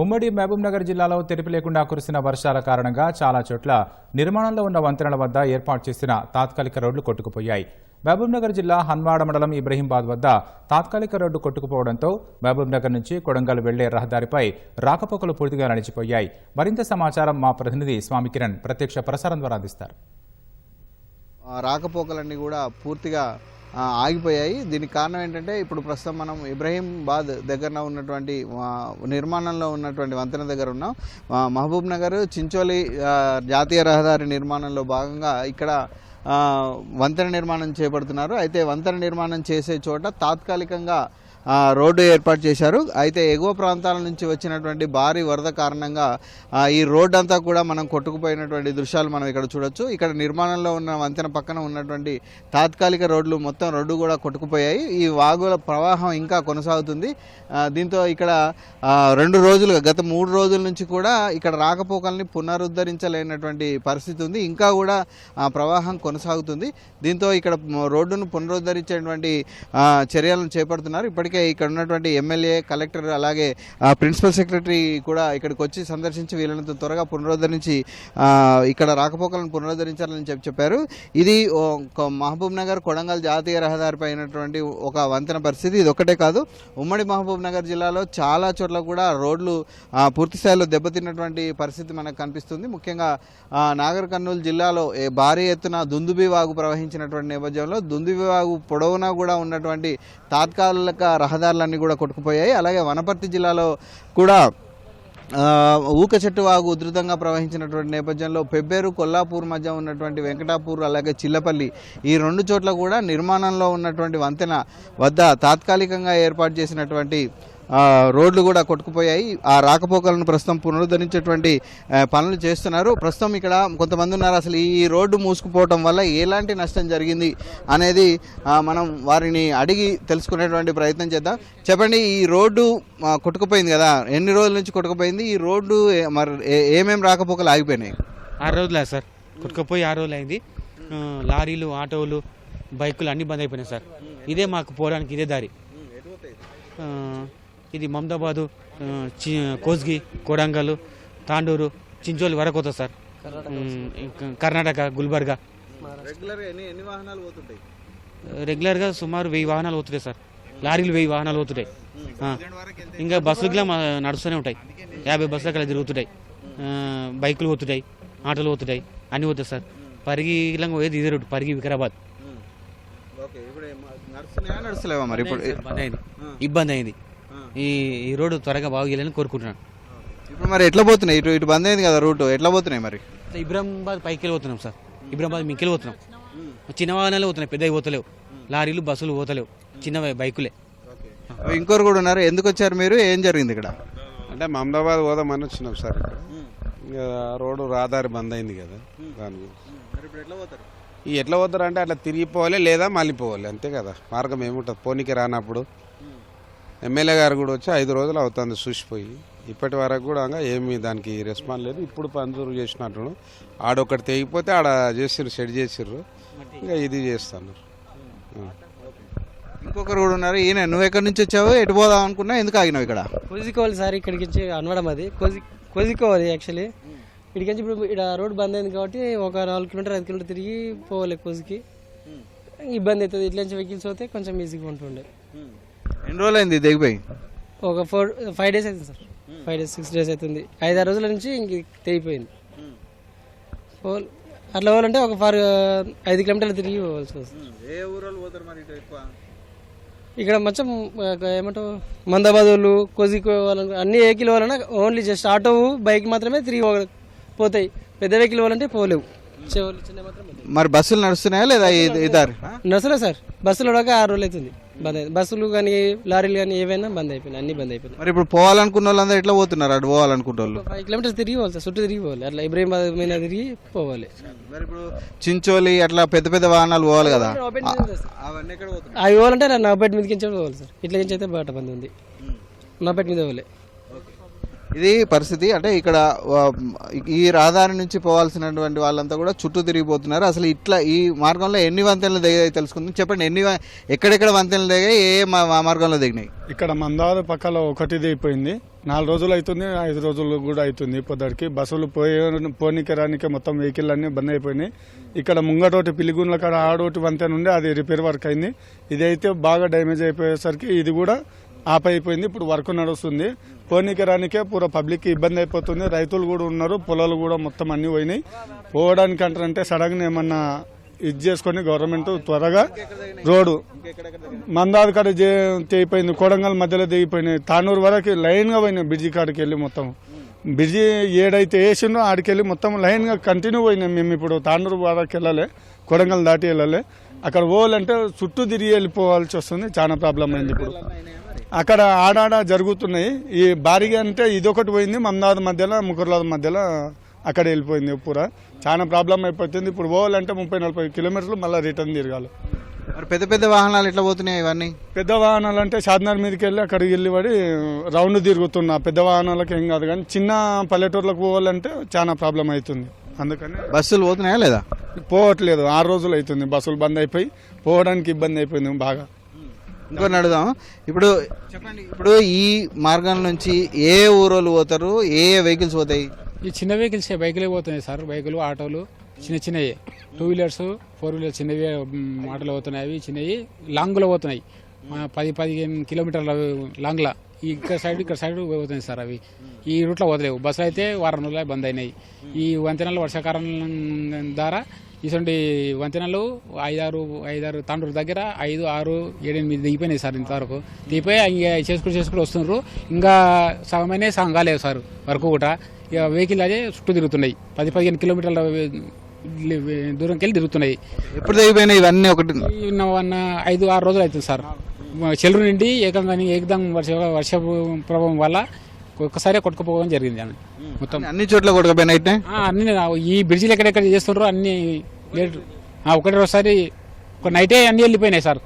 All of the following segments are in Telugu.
ఉమ్మడి మహబూబ్నగర్ జిల్లాలో తెరిపి లేకుండా కురిసిన వర్షాల కారణంగా చాలా చోట్ల నిర్మాణంలో ఉన్న వంతెనల వద్ద ఏర్పాటు చేసిన తాత్కాలిక రోడ్లు కొట్టుకుపోయాయి. మహబూబ్నగర్ జిల్లా హన్వాడ మండలం ఇబ్రహీంబాద్ వద్ద తాత్కాలిక రోడ్డు కొట్టుకుపోవడంతో మహబూబ్నగర్ నుంచి కొడంగల్ వెళ్ళే రహదారిపై రాకపోకలు పూర్తిగా నడిచిపోయాయి. మరింత సమాచారం మా ప్రతినిధి స్వామి కిరణ్ ప్రత్యక్ష ప్రసారం ద్వారా అందిస్తారు. రాకపోకలన్నీ కూడా పూర్తిగా ఆగిపోయాయి. దీనికి కారణం ఏంటంటే ఇప్పుడు ప్రస్తుతం మనం ఇబ్రహీంబాద్ దగ్గర ఉన్నటువంటి నిర్మాణంలో ఉన్నటువంటి వంతెన దగ్గర ఉన్నాం. మహబూబ్ నగర్ చించోలి జాతీయ రహదారి నిర్మాణంలో భాగంగా ఇక్కడ వంతెన నిర్మాణం చేపడుతున్నారు. అయితే వంతెన నిర్మాణం చేసే చోట తాత్కాలికంగా రోడ్డు ఏర్పాటు చేశారు. అయితే ఎగువ ప్రాంతాల నుంచి వచ్చినటువంటి భారీ వరద కారణంగా ఈ రోడ్డు అంతా కూడా మనం కొట్టుకుపోయినటువంటి దృశ్యాలు మనం ఇక్కడ చూడొచ్చు. ఇక్కడ నిర్మాణంలో ఉన్న వంతెన పక్కన ఉన్నటువంటి తాత్కాలిక రోడ్లు మొత్తం రోడ్డు కూడా కొట్టుకుపోయాయి. ఈ వాగుల ప్రవాహం ఇంకా కొనసాగుతుంది. దీంతో ఇక్కడ రెండు రోజులుగా గత మూడు రోజుల నుంచి కూడా ఇక్కడ రాకపోకల్ని పునరుద్ధరించలేనటువంటి పరిస్థితి ఉంది. ఇంకా కూడా ప్రవాహం కొనసాగుతుంది. దీంతో ఇక్కడ రోడ్డును పునరుద్ధరించేటువంటి చర్యలను చేపడుతున్నారు. ఇప్పటికీ ఇక్కడ ఉన్నటువంటి ఎమ్మెల్యే కలెక్టర్ అలాగే ప్రిన్సిపల్ సెక్రటరీ కూడా ఇక్కడికి వచ్చి సందర్శించి వీళ్ళని త్వరగా పునరుద్ధరించి ఇక్కడ రాకపోకలను పునరుద్ధరించాలని చెప్పి చెప్పారు. ఇది మహబూబ్ నగర్ కొడంగల్ జాతీయ రహదారిపై అయినటువంటి ఒక వంతెన పరిస్థితి. ఇది ఒక్కటే కాదు ఉమ్మడి మహబూబ్ నగర్ జిల్లాలో చాలా చోట్ల కూడా రోడ్లు పూర్తిస్థాయిలో పూర్తి స్థాయిలో దెబ్బతిన్నటువంటి పరిస్థితి మనకు కనిపిస్తుంది. ముఖ్యంగా నాగర్ కర్నూలు జిల్లాలో ఏ భారీ ఎత్తున దుందుబి వాగు ప్రవహించినటువంటి నేపథ్యంలో దుందుబి వాగు పొడవునా కూడా ఉన్నటువంటి తాత్కాలిక రహదారులన్నీ కూడా కొట్టుకుపోయాయి. అలాగే వనపర్తి జిల్లాలో కూడా ఊక చెట్టు వాగు ఉధృతంగా ప్రవహించినటువంటి నేపథ్యంలో పెబ్బేరు కొల్లాపూర్ మధ్య ఉన్నటువంటి వెంకటాపూర్ అలాగే చిల్లపల్లి ఈ రెండు చోట్ల కూడా నిర్మాణంలో ఉన్నటువంటి వంతెన వద్ద తాత్కాలికంగా ఏర్పాటు చేసినటువంటి రోడ్లు కూడా కొట్టుకుపోయాయి. ఆ రాకపోకలను ప్రస్తుతం పునరుద్ధరించేటువంటి పనులు చేస్తున్నారు. ప్రస్తుతం ఇక్కడ కొంతమంది ఉన్నారు. అసలు ఈ రోడ్డు మూసుకుపోవటం వల్ల ఎలాంటి నష్టం జరిగింది అనేది మనం వారిని అడిగి తెలుసుకునేటువంటి ప్రయత్నం చేద్దాం. చెప్పండి ఈ రోడ్డు కొట్టుకుపోయింది కదా. ఎన్ని రోజుల నుంచి కొట్టుకుపోయింది? ఈ రోడ్డు మరి ఏ- రాకపోకలు ఆగిపోయినాయి? ఆరు రోజులే సార్. కొట్టుకుపోయి ఆరు రోజులు అయింది. లారీలు ఆటోలు బైకులు అన్నీ బంద్ అయిపోయినాయి సార్. ఇదే మాకు పోవడానికి ఇదే దారి. ఇది మమదాబాదు కోస్గి కొడంగల్ తాండూరు చించోలి వరకు వస్తుంది సార్. కర్ణాటక గుల్బర్గా. రెగ్యులర్గా ఎన్ని ఎన్ని వాహనాలు పోతుంటాయి? రెగ్యులర్గా సుమారు వెయ్యి వాహనాలు పోతుంటాయి సార్. లారీలు వెయ్యి వాహనాలు పోతుంటాయి. ఇంకా బస్సులు కూడా మా- నడుస్తూనే ఉంటాయి. యాభై బస్సులు అక్కడ తిరుగుతుంటాయి. బైకులు పోతుంటాయి ఆటోలు పోతుంటాయి అన్నీ పోతాయి సార్. పరిగి ఇలా పోయేది ఇదే రోడ్డు పరిగి వికారాబాద్. నడుస్తలేవా మరి ఇప్పుడు? ఇబ్బంది అయింది ఈ ఈ రోడ్డు త్వరగా బాగు చేయాలని కోరుకుంటున్నాను. ఇప్పుడు మరి ఎట్లా పోతున్నాయి? ఇటు ఇటు బంద్ అయింది కదా రూట్. ఎట్లా పోతున్నాయి మరి? ఇబ్రాబాద్ పైకి వెళ్ళి పోతున్నాం సార్. ఇబ్రాబాద్ మీకు వెళ్ళి పోతున్నాం. చిన్న వాహనాలే పోతున్నాయి పెద్దవి పోతలేవు. లారీలు బస్సులు పోతలేవు. చిన్న బైకులే. ఇంకోరు కూడా ఉన్నారు. ఎందుకు వచ్చారు మీరు? ఏం జరిగింది ఇక్కడ? అంటే మమదాబాద్ పోదామని వచ్చినాం సార్ రోడ్డు రహదారి బంద్ అయింది కదా. దాని గురించి. ఎట్లా పోతారు అంటే అట్లా తిరిగిపోవాలి లేదా మళ్ళీ పోవాలి. అంతే కదా. మార్గం ఏముంటుంది? పోనీకి రానప్పుడు. ఎమ్మెల్యే గారు కూడా వచ్చి ఐదు రోజులు అవుతుంది చూసిపోయి ఇప్పటి వరకు కూడా ఏమీ దానికి రెస్పాన్స్ లేదు. ఇప్పుడు పంజూరు చేసినట్టు ఆడొకటి తెగిపోతే ఆడ చేసిర్రు షెడ్ చేసిర్రు. ఇంకా ఇది చేస్తున్నారు. ఇంకొకరు కూడా ఉన్నారు. ఈయన నువ్వు ఎక్కడి నుంచి వచ్చావు ఎటు పోదాం అనుకున్నా ఎందుకు ఆగినావు ఇక్కడ? కోజికోవాలి సార్ ఇక్కడికి నుంచి అనవడం అది. కోజి కోజికోవాలి యాక్చువల్లీ ఇక్కడికి నుంచి ఇప్పుడు ఇక్కడ రోడ్ బంద్ అయింది కాబట్టి ఒక నాలుగు కిలోమీటర్ ఐదు కిలోమీటర్ తిరిగి పోవాలి కోజికి. ఇబ్బంది అవుతుంది. ఇట్లా నుంచి వెహికల్స్ పోతే కొంచెం ఈజీగా ఉంటుండే. ఎన్ని రోజులు అయింది దిగిపోయి? ఒక ఫోర్ ఫైవ్ డేస్ అవుతుంది sir. Five days six days అవుతుంది. ఐదారు రోజుల నుంచి ఇంక తెగిపోయింది. పోల్ అట్లా పోవాలంటే ఒక ఫార్ ఐదు కిలోమీటర్లు తిరిగి పోవాల్సి వస్తుంది. ఏ ఊరోళ్ళు పోతారు మరి ఇటు ఎక్కువ? ఇక్కడ మొత్తం ఏమంటావు మందాబాద్ వాళ్ళు కోజికో వాళ్ళు అన్ని వెహికల్ వాళ్ళన్నా ఓన్లీ జస్ట్ ఆటో బైక్ మాత్రమే తిరిగి పోతాయి. పెద్ద వెహికల్ వాళ్ళంటే పోలేవు. మరి బస్సులు నడుస్తున్నాయా లేదా ఈ- ఈ దారి? నడుస్తులే సార్. బస్సులు కూడా ఆరు రోజులు అవుతుంది. బంద్ అయింది బస్సులు కానీ లారీలు కానీ ఏవైనా బంద్ అయిపోయినాయి. అన్ని బంద్ అయిపోయినాయి. మరి ఇప్పుడు పోవాలనుకున్న వాళ్ళందరూ ఎట్లా పోతున్నారు? అటు పోవాలనుకున్న వాళ్ళు? ఫైవ్ కిలోమీటర్స్ తిరిగి పోవాలి సార్. చుట్టూ తిరిగి పోవాలి. అట్లా ఇబ్రహీంబాద్ మీద తిరిగి పోవాలి. మరి ఇప్పుడు చించోలి అట్లా పెద్ద పెద్ద వాహనాలు పోవాలి కదా. అవన్నీ ఎక్కడ అవి పోవాలంటే నా నవాపేట మీదకి పోవాలి సార్. ఇట్లా నుంచి అయితే బాట బంద్ ఉంది. నవాపేట మీద పోలే ఇది పరిస్థితి. అంటే ఇక్కడ ఈ రహదారి నుంచి పోవాల్సినటువంటి వాళ్ళంతా కూడా చుట్టూ తిరిగిపోతున్నారు. అసలు ఇట్లా ఈ మార్గంలో ఎన్ని వంతెనలు దిగాయి తెలుసుకుందాం. చెప్పండి ఎన్ని ఎక్కడెక్కడ వంతెనలు దిగాయి ఏ మా- మార్గంలో దిగినాయి? ఇక్కడ మందారు పక్కలో ఒకటిది అయిపోయింది నాలుగు రోజులు అవుతుంది ఐదు రోజులు కూడా అవుతుంది పొద్దుడికి బస్సులు పోయే పోనీకి రానికే మొత్తం వెహికల్ అన్ని బంద్ అయిపోయినాయి. ఇక్కడ ముంగటోటి పిలిగుండ్ల కాడ ఆడోటి వంతెన ఉండే అది రిపేర్ వర్క్ అయింది. ఇదైతే బాగా డ్యామేజ్ అయిపోయేసరికి ఇది కూడా ఆప్ అయిపోయింది ఇప్పుడు వర్క్ నడుస్తుంది. పోనీకి రానికే పూర పబ్లిక్ ఇబ్బంది అయిపోతుంది. రైతులు కూడా ఉన్నారు. పొలాలు కూడా మొత్తం అన్ని పోయినాయి. పోవడానికి అంటారంటే సడన్గా ఏమన్నా ఇది చేసుకొని గవర్నమెంట్ త్వరగా రోడ్డు మందాది కాడ తెగిపోయింది. కొడంగల్ మధ్యలో దిగిపోయినాయి. తానూరు వరకు లైన్గా పోయినాయి బ్రిడ్జి కాడికి వెళ్ళి మొత్తం. బ్రిడ్జి ఏడైతే వేసిండో ఆడికి వెళ్ళి మొత్తం లైన్గా కంటిన్యూ పోయినాయి మేము ఇప్పుడు తానూరు వరకు వెళ్ళాలి. కొడంగల్ దాటి వెళ్ళాలి. అక్కడ పోవాలంటే చుట్టూ తిరిగి వెళ్ళిపోవాల్సి వస్తుంది. చాలా ప్రాబ్లం అయింది ఇప్పుడు. అక్కడ ఆడాడ జరుగుతున్నాయి. ఈ భారీగా అంటే ఇదొకటి పోయింది. మమనాథ్ మధ్యలో ముకుర్లాద్ మధ్యలో అక్కడ వెళ్ళిపోయింది పూరా. చాలా ప్రాబ్లం అయిపోతుంది. ఇప్పుడు పోవాలంటే ముప్పై నలభై కిలోమీటర్లు మళ్ళీ రిటర్న్ తిరగాలి. మరి పెద్ద పెద్ద వాహనాలు ఎట్లా పోతున్నాయి ఇవన్నీ? పెద్ద వాహనాలు అంటే షాద్నగర్ మీదకి వెళ్ళి అక్కడికి వెళ్ళి పడి రౌండ్ తిరుగుతున్నా. పెద్ద వాహనాలకు ఏం కాదు కానీ చిన్న పల్లెటూర్లకు పోవాలంటే చాలా ప్రాబ్లం అవుతుంది. అందుకని బస్సులు పోతున్నాయా లేదా? పోవట్లేదు. ఆరు రోజులు అవుతుంది బస్సులు బంద్ అయిపోయి పోవడానికి ఇబ్బంది అయిపోయింది బాగా. ఇంకొని అడుగుదాం ఇప్పుడు చెప్పండి. ఇప్పుడు ఈ మార్గం నుంచి ఏ ఊరోళ్ళు పోతారు? ఏ ఏ వెహికల్స్ పోతాయి? ఈ చిన్న వెహికల్స్ బైకులే పోతున్నాయి సార్. బైకులు ఆటోలు చిన్న చిన్నవి టూ వీలర్స్ ఫోర్ వీలర్స్ చిన్నవి ఆటోలు పోతున్నాయి. అవి చిన్నవి. లాంగ్లో పోతున్నాయి. పది పదిహేను కిలోమీటర్ల లాంగ్లా. ఇక్కడ సైడ్ ఇక్కడ సైడ్ పోతున్నాయి సార్ అవి. ఈ రూట్లో పోతలేవు. బస్సులు అయితే వారం రోజులు బంద్ అయినాయి. ఈ వంతెనలు వర్షాకాలం ద్వారా ఇటువంటి వంతెనలు ఐదారు ఐదారు తాండూరు దగ్గర ఐదు ఆరు ఏడెనిమిది దిగిపోయినాయి సార్ ఇంతవరకు. దిగిపోయి ఇంకా చేసుకుని చేసుకుని వస్తున్నారు ఇంకా సగమైనా సగం కాలేదు సార్ వరకు కూడా. ఇక వెహికల్ అదే చుట్టూ తిరుగుతున్నాయి. పది పదిహేను కిలోమీటర్ల దూరంకి వెళ్ళి తిరుగుతున్నాయి. ఎప్పుడు తెగిపోయినాయి ఇవన్నీ ఒకటి ఐదు ఆరు రోజులు అవుతుంది సార్. చెలురు నుండి ఏకంగా ఏకదం వర్ష వర్ష ప్రభావం వల్ల ఒక్కసారి కొట్టుకుపోవడం జరిగింది అని మొత్తం. అన్ని చోట్ల? ఆ, అన్ని ఈ బ్రిడ్జిలు ఎక్కడెక్కడ చేస్తుండ్రో అన్ని లేట్ ఒకటి ఒకసారి ఒక నైటే అన్ని వెళ్ళిపోయినాయి సార్.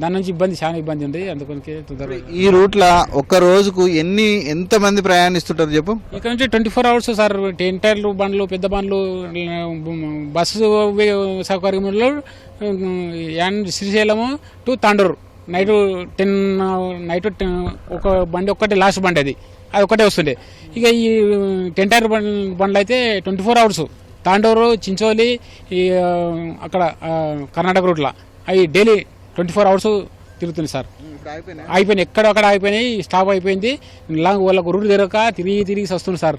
దాని నుంచి ఇబ్బంది చాలా ఇబ్బంది ఉంది. అందుకని ఈ రూట్ లా ఒక్క రోజుకు ఎన్ని ఎంత మంది ప్రయాణిస్తుంటారు చెప్పు? ఇక్కడ నుంచి ట్వంటీ ఫోర్ అవర్స్ సార్. టెంటర్లు బండ్లు పెద్ద బండ్లు బస్సు సౌకర్యంలో an Srisailam to Tandur. Night ten night ఒక బండి ఒక్కటే లాస్ట్ బండి అది. అది ఒక్కటే వస్తుండే. ఇక ఈ టెంటైర్ బండ్లు అయితే twenty four hours. Tandur Chincholi ఈ అక్కడ కర్ణాటక రూట్లో. అవి డైలీ ట్వంటీ ఫోర్ అవర్స్ తిరుగుతుంది సార్. అయిపోయినాయి ఎక్కడక్కడ అయిపోయినాయి స్టాప్ అయిపోయింది. లాంగ్ వాళ్ళకు రూట్ తిరగక తిరిగి తిరిగి వస్తుంది సార్.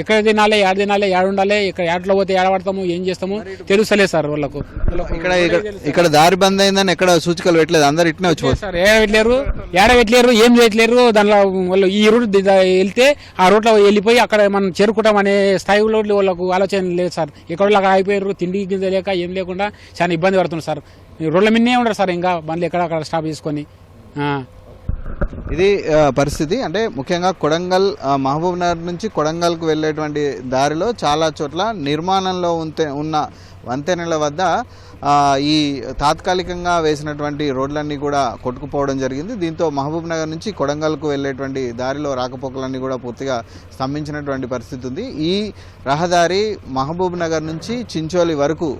ఎక్కడ తినాలి ఏడ తినాలి ఏడ ఉండాలి ఇక్కడ ఏడలో పోతే ఏడ పడతాము ఏం చేస్తాము? తెలుస్తలేదు సార్ వాళ్ళకు. ఇక్కడ ఇక్కడ దారి బంద్ అయిందని ఎక్కడ సూచికలు పెట్టలేదు. అందరు ఇట్నే వచ్చిపోతారు. సార్ ఏడ పెట్టలేరు ఏడ పెట్టలేరు ఏం చేయట్లేరు దానిలో వాళ్ళు ఈ రూట్ వెళ్తే ఆ రూట్లో వెళ్ళిపోయి అక్కడ మనం చేరుకుంటాం అనే స్థాయిలో వాళ్ళకు ఆలోచన లేదు సార్. ఎక్కడ అయిపోయారు తిండి గింజ లేక ఏం లేకుండా చాలా ఇబ్బంది పడుతున్నారు సార్. రోడ్ల మిన్నే ఉండరు సార్ ఇంకా బండ్లు ఎక్కడ అక్కడ స్టాప్ చేసుకొని. ఇది పరిస్థితి. అంటే ముఖ్యంగా కొడంగల్ మహబూబ్నగర్ మహబూబ్ నగర్ నుంచి కొడంగల్కు వెళ్ళేటువంటి దారిలో చాలా చోట్ల నిర్మాణంలో ఉంటే ఉన్న వంతెనల వద్ద ఈ తాత్కాలికంగా వేసినటువంటి రోడ్లన్నీ కూడా కొట్టుకుపోవడం జరిగింది. దీంతో మహబూబ్ నగర్ నుంచి కొడంగల్కు వెళ్ళేటువంటి దారిలో రాకపోకలన్నీ కూడా పూర్తిగా స్తంభించినటువంటి పరిస్థితి ఉంది. ఈ రహదారి మహబూబ్ నగర్ నుంచి చించోలి వరకు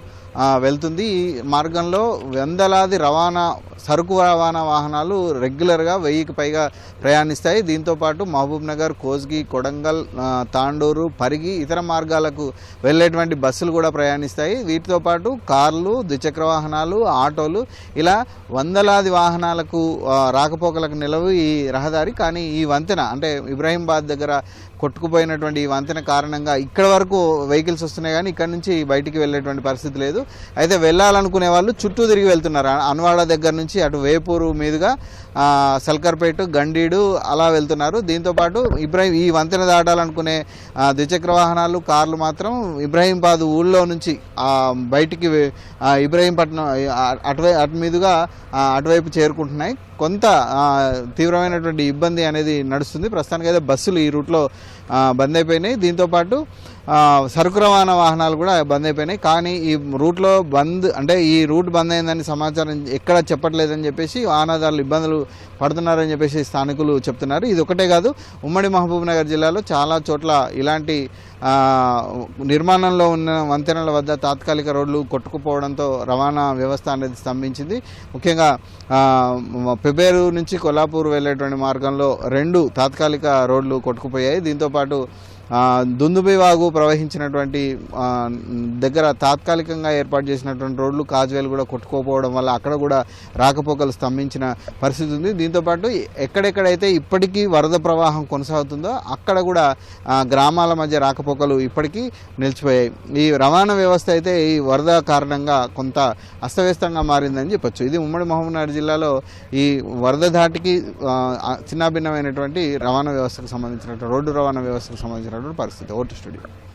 వెళ్తుంది. ఈ మార్గంలో వందలాది రవాణా సరుకు రవాణా వాహనాలు రెగ్యులర్గా వెయ్యికి పైగా ప్రయాణిస్తాయి. దీంతో పాటు మహబూబ్ నగర్ కోస్గి కొడంగల్ తాండూరు పరిగి ఇతర మార్గాలకు వెళ్ళేటువంటి బస్సులు కూడా ప్రయాణిస్తాయి. వీటితో పాటు కార్లు ద్విచక్ర వాహనాలు ఆటోలు ఇలా వందలాది వాహనాలకు రాకపోకలకు నిలవు ఈ రహదారి. కానీ ఈ వంతెన అంటే ఇబ్రాహీంబాద్ దగ్గర కొట్టుకుపోయినటువంటి ఈ వంతెన కారణంగా ఇక్కడ వరకు వెహికల్స్ వస్తున్నాయి కానీ ఇక్కడ నుంచి బయటికి వెళ్ళేటువంటి పరిస్థితి లేదు. అయితే వెళ్ళాలనుకునే వాళ్ళు చుట్టూ తిరిగి వెళ్తున్నారు. అన్వాడ దగ్గర నుంచి అటు వేపూరు మీదుగా సల్కర్పేట గండీడు అలా వెళ్తున్నారు. దీంతో పాటు ఇబ్రాహీం ఈ వంతెన దాటాలనుకునే ద్విచక్ర వాహనాలు కార్లు మాత్రం ఇబ్రాహీంబాద్ ఊళ్ళో నుంచి బయటికి ఇబ్రాహీంపట్నం అటువై అటు మీదుగా అటువైపు చేరుకుంటున్నాయి. కొంత తీవ్రమైనటువంటి ఇబ్బంది అనేది నడుస్తుంది. ప్రస్తుతానికైతే బస్సులు ఈ రూట్లో బంద్ అయిపోయినాయి. దీంతోపాటు సరుకు రవాణా వాహనాలు కూడా బంద్ అయిపోయినాయి. కానీ ఈ రూట్లో బంద్ అంటే ఈ రూట్ బంద్ అయిందని సమాచారం ఎక్కడ చెప్పట్లేదని చెప్పేసి వాహనదారులు ఇబ్బందులు పడుతున్నారని చెప్పేసి స్థానికులు చెప్తున్నారు. ఇది ఒకటే కాదు ఉమ్మడి మహబూబ్ నగర్ జిల్లాలో చాలా చోట్ల ఇలాంటి నిర్మాణంలో ఉన్న వంతెనల వద్ద తాత్కాలిక రోడ్లు కొట్టుకుపోవడంతో రవాణా వ్యవస్థ అనేది స్తంభించింది. ముఖ్యంగా పెబేరు నుంచి కొల్లాపూర్ వెళ్ళేటువంటి మార్గంలో రెండు తాత్కాలిక రోడ్లు కొట్టుకుపోయాయి. దీంతోపాటు దుందుబివాగు ప్రవహించినటువంటి దగ్గర తాత్కాలికంగా ఏర్పాటు చేసినటువంటి రోడ్లు కాజ్వేలు కూడా కొట్టుకోపోవడం వల్ల అక్కడ కూడా రాకపోకలు స్తంభించిన పరిస్థితి ఉంది. దీంతోపాటు ఎక్కడెక్కడైతే ఇప్పటికీ వరద ప్రవాహం కొనసాగుతుందో అక్కడ కూడా గ్రామాల మధ్య రాకపోకలు ఇప్పటికీ నిలిచిపోయాయి. ఈ రవాణా వ్యవస్థ అయితే ఈ వరద కారణంగా కొంత అస్తవ్యస్తంగా మారిందని చెప్పొచ్చు. ఇది ఉమ్మడి మహబూబ్నగర్ జిల్లాలో ఈ వరద ధాటికి చిన్నాభిన్నమైనటువంటి రవాణా వ్యవస్థకు సంబంధించినటువంటి రోడ్డు రవాణా వ్యవస్థకు Warner Park स्थित है स्टूडियो